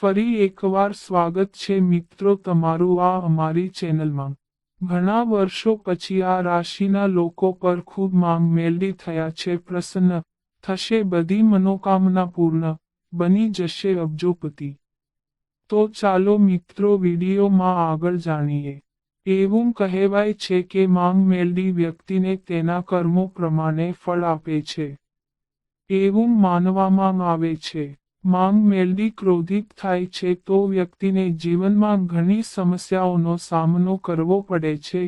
ફરી એકવાર સ્વાગત છે મિત્રો તમારું આ અમારી ચેનલમાં. ઘણા વર્ષો પછી આ રાશિના લોકો પર ખૂબ માંગ મેલડી થયા છે, પ્રસન્ન થશે, બધી મનોકામના પૂર્ણ બની જશે, અબજોપતિ. તો ચાલો મિત્રો વિડીયોમાં આગળ જાણીએ. એવું કહેવાય છે કે માંગ મેલડી વ્યક્તિને તેના કર્મો પ્રમાણે ફળ આપે છે. એવું માનવામાં આવે છે. માંગ મેળવી ક્રોધિત થાય છે તો વ્યક્તિને જીવનમાં ઘણી સમસ્યાઓનો સામનો કરવો પડે છે.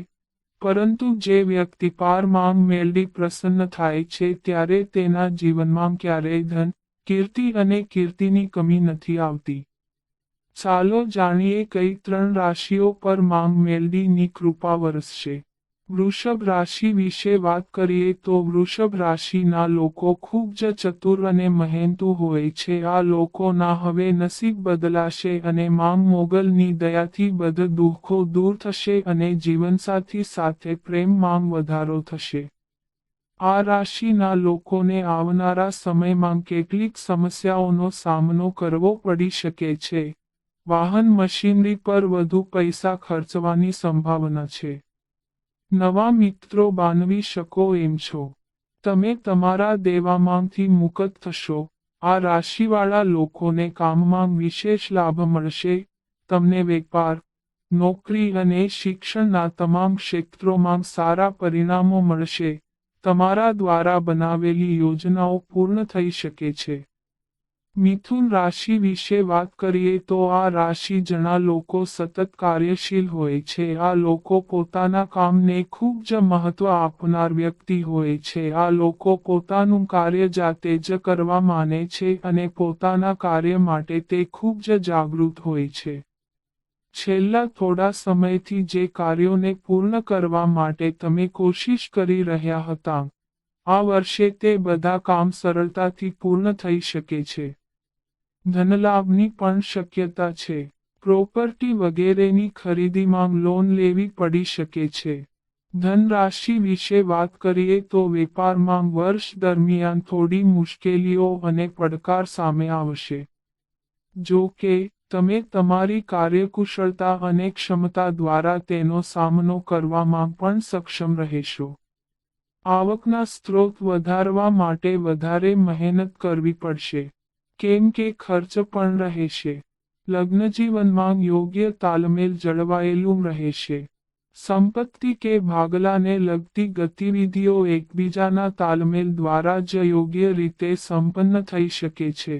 પરંતુ જે વ્યક્તિ પાર માંગ મેળવી પ્રસન્ન થાય છે ત્યારે તેના જીવનમાં ક્યારેય ધન, કીર્તિ અને કીર્તિની કમી નથી આવતી. ચાલો જાણીએ કઈ ત્રણ રાશિઓ પર માંગ મેળવીની કૃપા વરસશે. વૃષભ રાશિ વિશે વાત કરીએ તો વૃષભ રાશિના લોકો ખૂબ જ ચતુર અને મહેનતુ હોય છે. આ લોકોના હવે નસીબ બદલાશે અને માંગ મોગલની દયાથી બધ દુઃખો દૂર થશે અને જીવનસાથી સાથે પ્રેમ માંગ વધારો થશે. આ રાશિના લોકોને આવનારા સમયમાં કેટલીક સમસ્યાઓનો સામનો કરવો પડી શકે છે. વાહન મશીનરી પર વધુ પૈસા ખર્ચવાની સંભાવના છે. નવા મિત્રો બાંધવી શકો એમ છો. તમે તમારા દેવામાંથી મુક્ત થશો. આ રાશિવાળા લોકોને કામમાં વિશેષ લાભ મળશે. તમને વેપાર, નોકરી અને શિક્ષણના તમામ ક્ષેત્રોમાં સારા પરિણામો મળશે. તમારા દ્વારા બનાવેલી યોજનાઓ પૂર્ણ થઈ શકે છે. મિથુન રાશિ વિશે વાત કરીએ તો આ રાશિ જણા લોકો સતત કાર્યશીલ હોય છે. આ લોકો પોતાના કામને ખૂબ જ મહત્વ આપનાર વ્યક્તિ હોય છે. આ લોકો પોતાનું કાર્ય જાતે જ કરવા માને છે અને પોતાના કાર્ય માટે તે ખૂબ જ જાગૃત હોય છે. છેલ્લા થોડા સમયથી જે કાર્યોને પૂર્ણ કરવા માટે તમે કોશિશ કરી રહ્યા હતા, આ વર્ષે તે બધા કામ સરળતાથી પૂર્ણ થઈ શકે છે. ધનલાભની પણ શક્યતા છે. પ્રોપર્ટી વગેરેની ખરીદીમાં લોન લેવી પડી શકે છે. ધનરાશિ વિશે વાત કરીએ તો વેપારમાં વર્ષ દરમિયાન થોડી મુશ્કેલીઓ અને પડકાર સામે આવશે. જો કે, તમે તમારી કાર્યકુશળતા અને ક્ષમતા દ્વારા તેનો સામનો કરવામાં પણ સક્ષમ રહેશો. આવકના સ્ત્રોત વધારવા માટે વધારે મહેનત કરવી પડશે. કેમ કે ખર્ચ પણ રહેશે લગ્નજીવનમાં યોગ્ય તાલમેલ જળવાયેલું રહેશે સંપત્તિ કે ભાગલાને લગતી ગતિવિધિઓ એકબીજાના તાલમેલ દ્વારા જ યોગ્ય રીતે સંપન્ન થઈ શકે છે.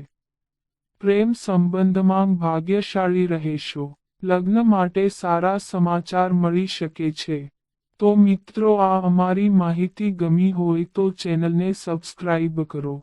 પ્રેમ સંબંધમાં ભાગ્યશાળી રહેશો. લગ્ન માટે સારા સમાચાર મળી શકે છે. તો મિત્રો, આ અમારી માહિતી ગમી હોય તો ચેનલને સબસ્ક્રાઇબ કરો.